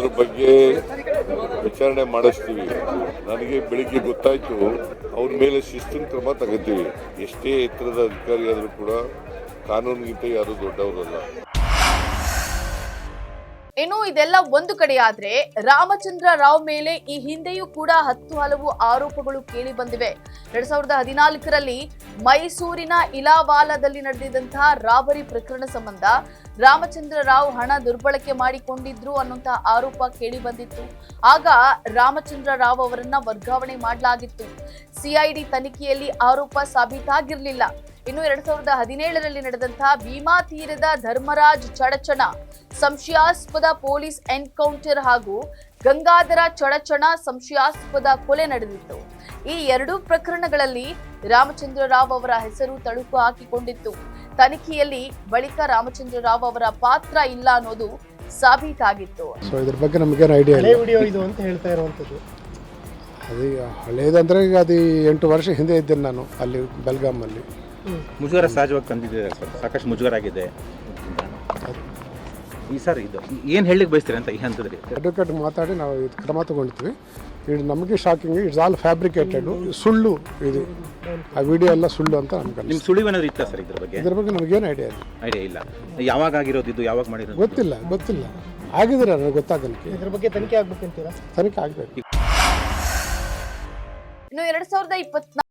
ಅದ್ರ ಬಗ್ಗೆ ವಿಚಾರಣೆ ಮಾಡಿಸ್ತೀವಿ. ನನಗೆ ಬೆಳಿಗ್ಗೆ ಗೊತ್ತಾಯ್ತು, ಅವ್ರ ಮೇಲೆ ಶಿಸ್ತಿನ ಕ್ರಮ ತಗೋತೀವಿ. ಎಷ್ಟೇ ಎತ್ತರದ ಅಧಿಕಾರಿ ಆದರೂ ಕೂಡ ಕಾನೂನಿಗಿಂತ ಯಾರು ದೊಡ್ಡವರಲ್ಲ. ಇನ್ನು ಇದೆಲ್ಲ ಒಂದು ಕಡೆಯಾದ್ರೆ ರಾಮಚಂದ್ರ ರಾವ್ ಮೇಲೆ ಈ ಹಿಂದೆಯೂ ಕೂಡ ಹತ್ತು ಹಲವು ಆರೋಪಗಳು ಕೇಳಿ ಬಂದಿವೆ. ಎರಡ್ ಸಾವಿರದ ಹದಿನಾಲ್ಕರಲ್ಲಿ ಮೈಸೂರಿನ ಇಲಾವಾಲದಲ್ಲಿ ನಡೆದಿದ್ದಂತಹ ರಾಬರಿ ಪ್ರಕರಣ ಸಂಬಂಧ ರಾಮಚಂದ್ರ ರಾವ್ ಹಣ ದುರ್ಬಳಕೆ ಮಾಡಿಕೊಂಡಿದ್ರು ಅನ್ನುವಂತಹ ಆರೋಪ ಕೇಳಿ ಬಂದಿತ್ತು. ಆಗ ರಾಮಚಂದ್ರ ರಾವ್ ಅವರನ್ನ ವರ್ಗಾವಣೆ ಮಾಡಲಾಗಿತ್ತು. ಸಿಐಡಿ ತನಿಖೆಯಲ್ಲಿ ಆರೋಪ ಸಾಬೀತಾಗಿರಲಿಲ್ಲ. ಇನ್ನು ಎರಡ್ ಸಾವಿರದ ಹದಿನೇಳರಲ್ಲಿ ನಡೆದಂತಹ ಭೀಮಾ ತೀರದ ಧರ್ಮರಾಜ್ ಚಡಚಣ ಸಂಶಯಾಸ್ಪದ ಪೊಲೀಸ್ ಎನ್ಕೌಂಟರ್ ಹಾಗೂ ಗಂಗಾಧರ ಚಡಚಣ ಸಂಶಯಾಸ್ಪದ ಕೊಲೆ ನಡೆದಿತ್ತು. ಈ ಎರಡೂ ಪ್ರಕರಣಗಳಲ್ಲಿ ರಾಮಚಂದ್ರ ರಾವ್ ಅವರ ಹೆಸರು ತಳುಕು ಹಾಕಿಕೊಂಡಿತ್ತು. ತನಿಖೆಯಲ್ಲಿ ಬಳಿಕ ರಾಮಚಂದ್ರ ರಾವ್ ಅವರ ಪಾತ್ರ ಇಲ್ಲ ಅನ್ನೋದು ಸಾಬೀತಾಗಿತ್ತು. ಸೊ ಇದ್ರ ಬಗ್ಗೆ ನಮಗೆ ಐಡಿಯಾ ಹಳೆ ವಿಡಿಯೋ ಇದು ಅಂತ ಹೇಳ್ತಾ ಇರುವಂಥದ್ದು. ಅದು ಹಳೇದಂದ್ರೆ ಈಗ ಅದು ಎಂಟು ವರ್ಷ ಹಿಂದೆ ಇದ್ದೇನೆ ನಾನು ಅಲ್ಲಿ ಬೆಲ್ಗಾಮಲ್ಲಿ ಮುಜುಗರ ಸಹಜವಾಗಿ ತಂದಿದೆ. ಸರ್ ಸಾಕಷ್ಟು ಮುಜುಗರ ಆಗಿದೆ ಈ ಸರ್ ಇದು ಏನು ಹೇಳಲಿಕ್ಕೆ ಬಯಸ್ತೀರಿ ಅಂತ ಈ ಹಂತದಲ್ಲಿ? ಅಡ್ವೊಕೇಟ್ ಮಾತಾಡಿ ನಾವು ಇದು ಕ್ರಮ ತಗೊಂಡಿದ್ವಿ ಇದು ನಮಗೆ ಶಾಕಿಂಗ್ ಇಟ್ಸ್ ಆಲ್ ಫ್ಯಾಬ್ರಿಕೇಟೆಡ್ ಸುಳ್ಳು ಇದು. ಆ ವಿಡಿಯೋ ಎಲ್ಲ ಸುಳ್ಳು ಅಂತ ನಮ್ಗೆ ನಿಮ್ಮ ಸುಳಿವು ಏನಾದ್ರು ಇತ್ತಾ ಸರ್ ಇದ್ರ ಬಗ್ಗೆ? ಇದ್ರ ಬಗ್ಗೆ ನಮಗೇನು ಐಡಿಯಾ ಇಲ್ಲ. ಐಡಿಯಾ ಇಲ್ಲ. ಯಾವಾಗ ಆಗಿರೋದು ಇದು? ಯಾವಾಗ ಮಾಡಿರೋದು? ಗೊತ್ತಿಲ್ಲ ಗೊತ್ತಿಲ್ಲ. ಆಗಿದ್ರೆ ನನಗೆ ಗೊತ್ತಾಗಲಿಕ್ಕೆ. ಇದ್ರ ಬಗ್ಗೆ ತನಿಖೆ ಆಗ್ಬೇಕಂತೀರಾ? ತನಿಖೆ ಆಗಬೇಕು. ಇನ್ನು ಎರಡು ಸಾವಿರದ ಇಪ್ಪತ್ನಾಲ್ಕು